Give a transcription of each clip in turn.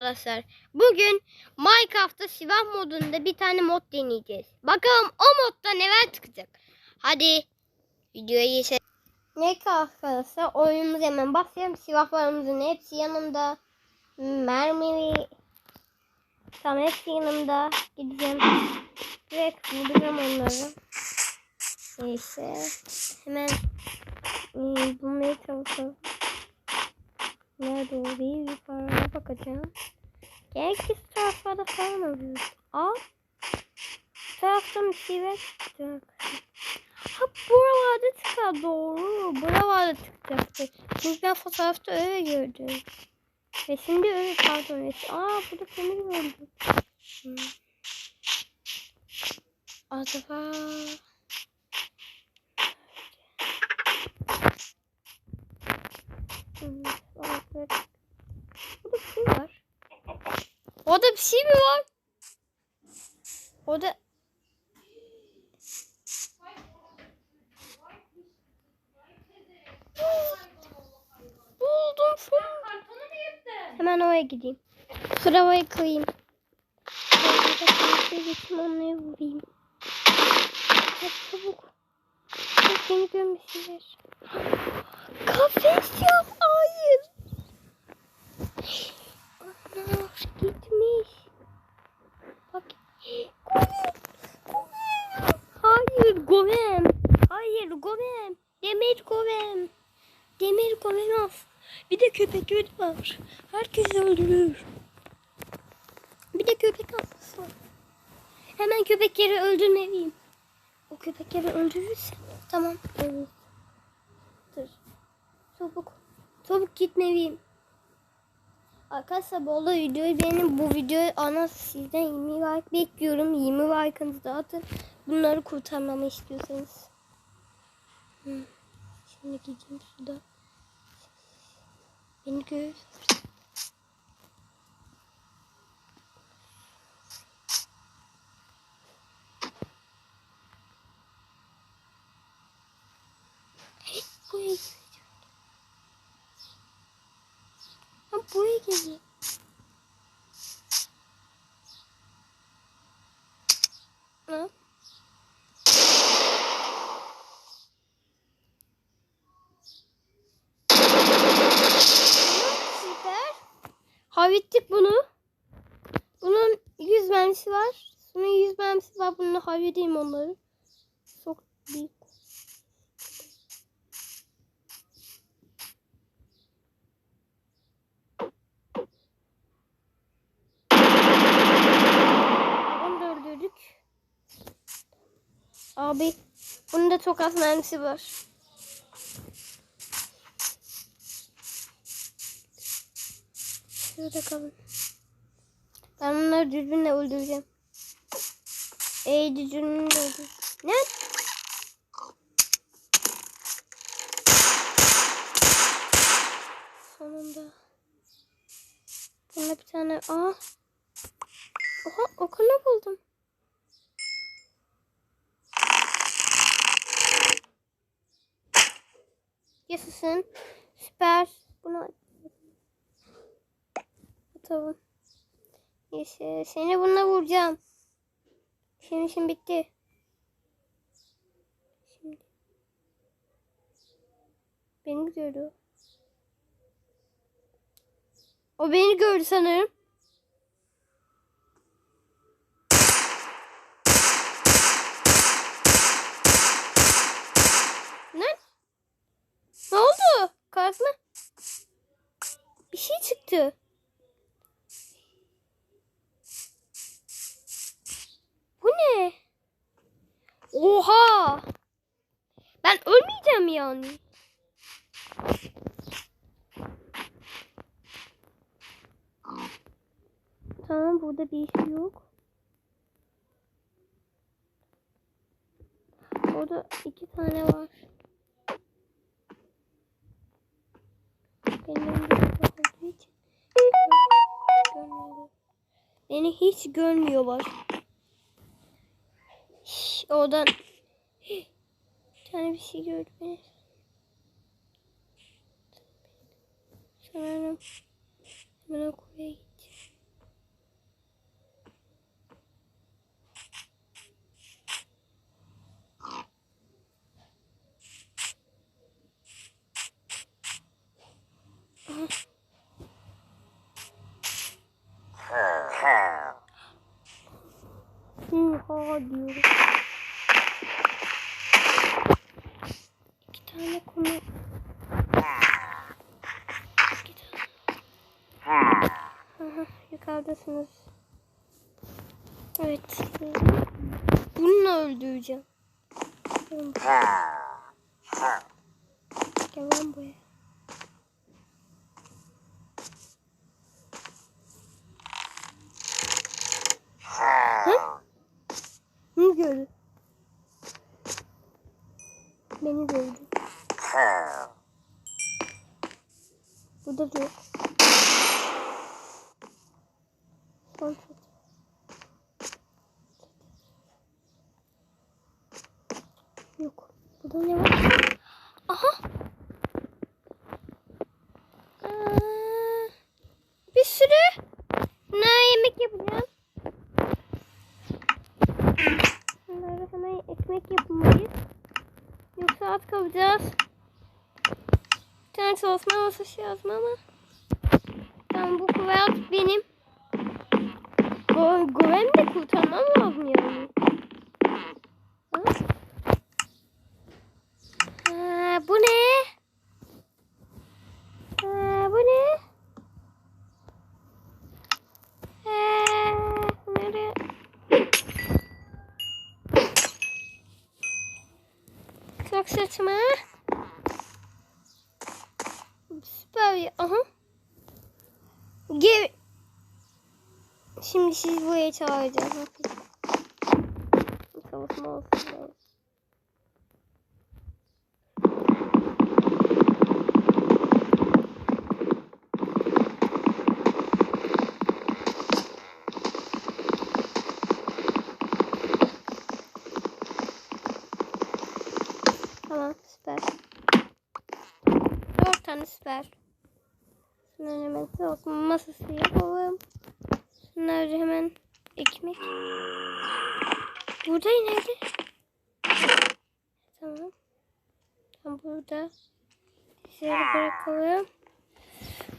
Arkadaşlar bugün Minecraft'ta silah modunda bir tane mod deneyeceğiz. Bakalım o modda neler çıkacak. Hadi videoya geçelim. Neyse arkadaşlar oyunumuza hemen başlayalım. Silahlarımızın hepsi yanımda. Mermi Tamam hepsi yanımda. Gideceğim. Direkt vuracağım onları. Neyse. Hemen e, bulmaya çalışalım. Nerede o? Bir yukarıya bakacağım. Gerekli taraflarda falan arıyoruz. Aa. Bu taraftan bir şeyler çıkacak. Ha buralarda çıkar doğru. Buralarda çıkacaktı. Çünkü ben fotoğrafta öyle gördüm. Ve şimdi öyle pardon. Ve- Aa burada demir gördüm. Hmm. Acaba... Hmm, evet. Burada bir şey var. Orada bir şey mi var? Orada... Buldum şunu. Hemen oraya gideyim. Sıravaya koyayım. Şöyle geçeyim onları vurayım. Hadi çabuk. Bak beni görmüşsünüz. Kafes yok. Hayır. Ana gitmiş. Bak. Golem. Golem. Hayır golem. Golem. Demir golem. Demir golem of. Bir de köpekler var. Herkes öldürür. Bir de köpek aslısı var. Hemen köpekleri öldürmeliyim. O köpekleri öldürürsem tamam. Evet. Dur. Çabuk. Çabuk gitmeliyim. Arkadaşlar bu arada videoyu beğenin. Bu videoyu ana sizden 20 like bekliyorum. 20 like'ınızı atın. Bunları kurtarmamı istiyorsanız. Şimdi gideyim şurada. Beni gör. Buraya gideceğim. Ha buraya gideceğim. Ha? Süper. Hallettik bunu. Bunun 100 mermisi var. Bunun 100 mermisi var. Bunu halledeyim onları. Çok büyük. Onu öldürdük. Abi bunun da çok az mermisi var. Şurada kalın. Ben bunları dürbünle öldüreceğim. Ey dürbünle öldür. Ne? Sonunda. Bunda bir tane. Aa. Oha okunu buldum. Yaşasın. Süper. Bunu Tamam. Neyse seni bununla vuracağım. Senin işin bitti. Şimdi. Beni gördü. O beni gördü sanırım. Ne? Ne oldu? Karşıma bir şey çıktı. Ne? Oha! Ben ölmeyeceğim yani. Tamam burada bir şey yok. Orada iki tane var. Beni hiç görmüyorlar. Oradan bir tane bir şey gördü beni. Sanırım hemen okula diyorum. İki tane konu. İki tane. Aha, yukarıdasınız. Evet. Bununla öldüreceğim. Gel lan buraya. Hı? Ne gördü? Beni gördü. Burada da yok. Son foto. Yok. Burada ne var? Aha. Aa, bir sürü. Ne yemek yapacağım? Bunları hemen ekmek yapmalıyız. Yoksa at kalacağız. Bir tane çalışma masası lazım ama. Tamam bu kuvvet benim. Go Goven de kurtarmam lazım yani. Ha? Ha, bu ne? Ha, bu ne? Ha, nereye? Çok saçma. Süper. Aha. Gel. Şimdi siz buraya çağıracağım. Çalışma olsun. Tamam süper. Dört tane süper. Şunları hemen olsun masası yapalım. Şunları hemen ekmek. Burada nerede? Tamam. Tam burada. Şöyle bırakalım.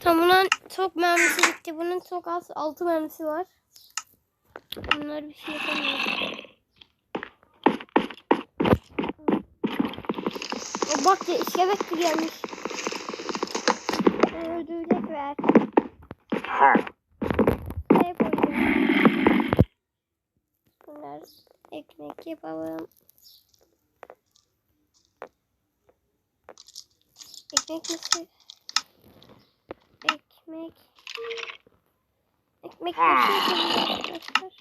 Tam bunun çok mermisi gitti. Bunun çok az altı mermisi var. Bunlar bir şey yapamıyor. Bak ya iskelet gelmiş. Öldürecek ver. Ne koyacağım? Bunlar ekmek yapalım. Ekmek nasıl? Ekmek. Ekmek yapılıyor arkadaşlar?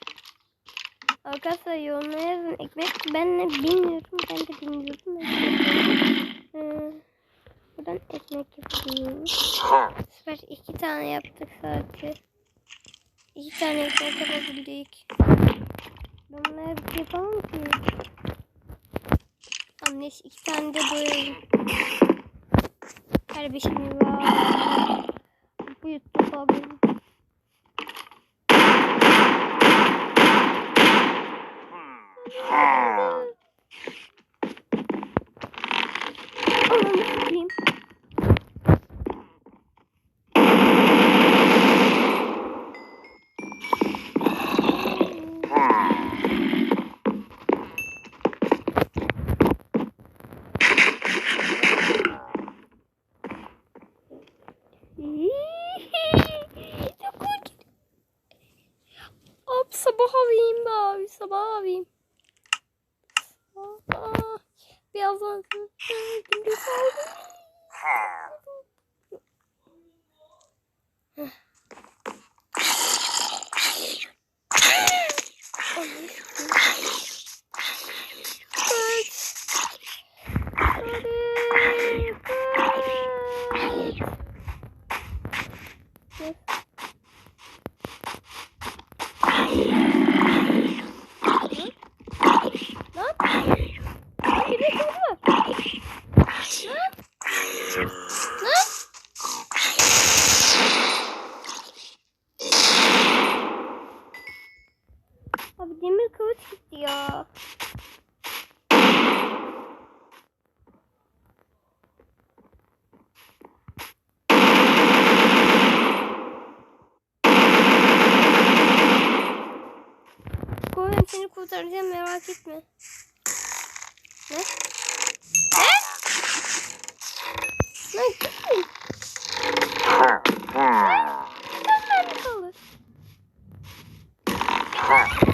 Arkadaşlar yorumlara yazın. Ekmek ben ne bilmiyorum. Ben de bilmiyorum. Ee, buradan ekmek yapayım. Süper. iki tane yaptık sadece. İki tane ekmek yapabildik. Ben bunları bir ki. Tamam iki tane de boyayalım. Kardeşim var. Bu YouTube abi. Sabah. Birazdan gündüz alayım. Kaç. bu demir kılıç gitti ya. Koyun seni kurtaracağım merak etme. Ne? Ne? Ne? Ne? Ne? Ne? Ne? Ne?